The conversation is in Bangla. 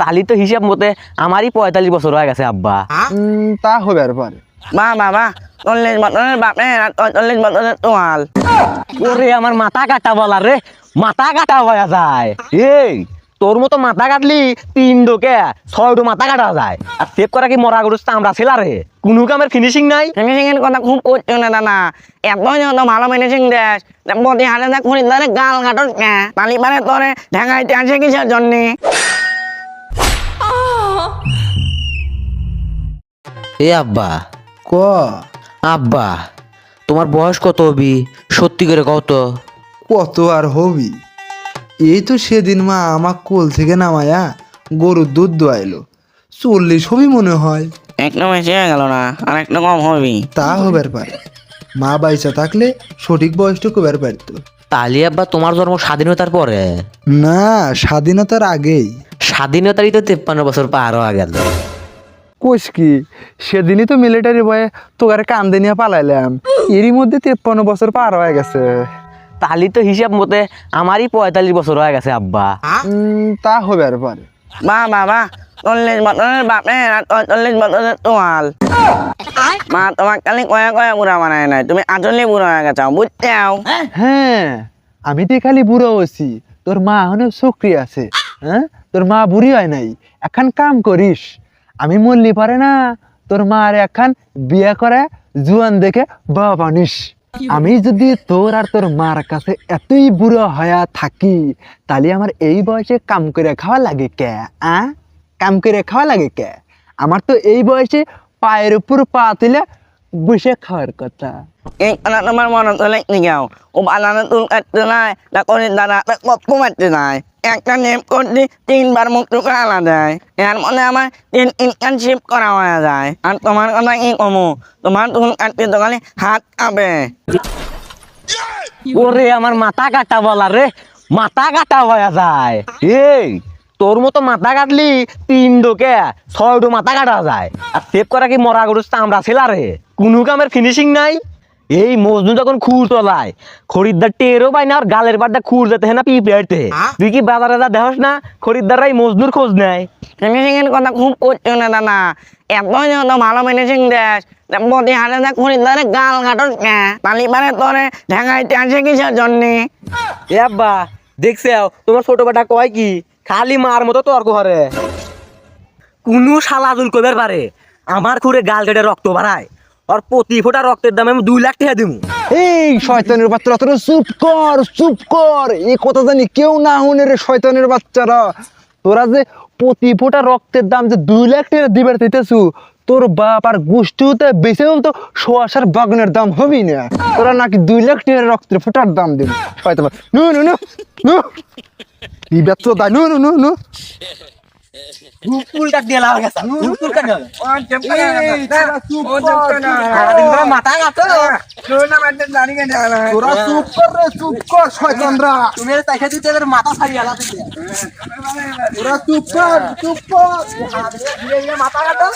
তাহলে তো হিসাব মতে আমারই পঁয়তাল্লিশ বছর হয়ে গেছে আব্বা। তা হবে আর পারে। মা বাবা চল্লিশ বছরের বাপে আর চল্লিশ বছরের তোয়াল। ওরে আমার মাথা কাটা বলা রে মাথা কাটা হয়ে যায়। এই তোর মতো মাথা কাটলি তিন ডোকে ছয়টো মাথা কাটা যায়। আর সেভ করা কি মরা গরুস আমরা ছিল রে? কোনো কামের ফিনিশিং নাই? ফিনিশিং এর কথা খুব করছ না দাদা। এত যত ভালো ফিনিশিং দেশ প্রতি হাতে খরিদ্দারে গাল কাটস কে। তালিবারে তোরে ঢাকাইতে আছে কিসের জন্যে? এ আব্বা। ক? আব্বা তোমার বয়স কত হবি? সত্যি করে কত কত আর হবি? এই তো সেদিন মা আমার কোল থেকে নামায়া গরুর দুধ দোয়াইলো। চল্লিশ হবি মনে হয়। একটু বেশি হয়ে গেল না আর একটু কম হবি। তা হবার পারে। মা বাইসা থাকলে সঠিক বয়সটা কবার পারতো। তাহলে আব্বা তোমার জন্ম স্বাধীনতার পরে? না স্বাধীনতার আগেই। স্বাধীনতারই তো তেপ্পান্ন বছর পার হয়ে গেল। কোষ কি সেদিনই তো মিলিটারি বয়ে তোকারে কান্দে নিয়ে পালাইলাম। এরই মধ্যে তেপ্পান্ন বছর পার হয়ে গেছে। তাহলে তো হিসাব মতে আমারই পঁয়তাল্লিশ বছর হয়ে গেছে আব্বা। তা হবে আর পারে। মা বাবা চল্লিশ বছরের বাপে আর চল্লিশ বছরের তোয়াল। মা তোমার কালি কয়া কয়া বুড়া বানায় নাই। তুমি বুড়া হয়ে গেছো হ্যাঁ? আমি তো খালি বুড়ো তোর মা সক্রিয় আছে। হ্যাঁ? তোর মা বুড়ি হয় নাই। এখন কাম করিস। আমি মরলি পারে না। তোর মা আর এখন বিয়ে করে জুয়ান দেখে বাবা নিস। আমি যদি তোর আর তোর মার কাছে এতই বুড়ো হয়া থাকি, তাহলে আমার এই বয়সে কাম করে খাওয়া লাগে কে, আ? কাম করে খাওয়া লাগে কে? আমার তো এই বয়সে পায়ের উপর পা তুলে বসে খাওয়ার কথা। এই তোমার মনে চলে যাও। ও বানানো তুল কাটতে নাই, না করে দাদা কপ্পু মারতে নাই। একটা নেম করতে তিনবার মুখ টুকা যায় এর মনে আমার তিন ইন্টার্নশিপ করা যায়। আর তোমার কথা কি কমু? তোমার তুল কাটতে খালি হাত কাঁপে। ওরে, আমার মাথা কাটা বলা রে। মাথা কাটা হয়ে যায়। এই, তোর মতো মাথা কাটলি তিন ডোকে ছয়টো মাথা কাটা যায়। আর সেভ করা কি মরা গরুস আমরা ছিল রে? কোনো কামের ফিনিশিং নাই? এই মজনু যখন খুর চলায় খরিদ্দার টেরও পাই না আর গালের বারটা খুর যেতে হ্যাঁ না পিঁপড়ে তুই কি বাজারে যা দেখস না খরিদ্দাররাই মজনুর খোঁজ নেয়? ফিনিশিং কথা খুব করছ না দাদা। এত যত ভালো ফিনিশিং দেশ প্রতি খরিদ্দারে গাল কাটস কে তালিবারে তোরে ঢাকাইতে আছে কিসের জন্যে? দেখছে তোমার ছোট বেটা কয় কি? খালি মার মতো তর্ক করে। কোনো শালা জুল কবের পারে আমার খুঁড়ে গাল কেটে রক্ত বাড়ায়। আর প্রতি ফোটা রক্তের দামে আমি দুই লাখ টাকা দিব এই শয়তানের বাচ্চারা, তোরা চুপ কর চুপ কর। এই কথা জানি কেউ না শুনে রে শয়তানের বাচ্চারা। তোরা যে প্রতি ফোঁটা রক্তের দাম যে দুই লাখ টাকা দিবার দিতেছু, তোর বাপ আর গোষ্ঠীতে বেঁচেও তো সোয়াশার বাগনের দাম হবি না। তোরা নাকি দুই লাখ টাকা রক্তের ফোঁটার দাম দিবি। বাচ্চা। নু নু নু নু। এই ব্যস্ত দা নু নু নু। নু উল্টা দিয়ে লাগা গেছে উল্টা দিয়ে মাথা গাতো তোরা চুপ কর রে চুপ কর শয়তানরা তুমি তাইকে দিতে মাথা ছাড়ি আলা তোরা চুপ কর চুপ কর মাথা কাটো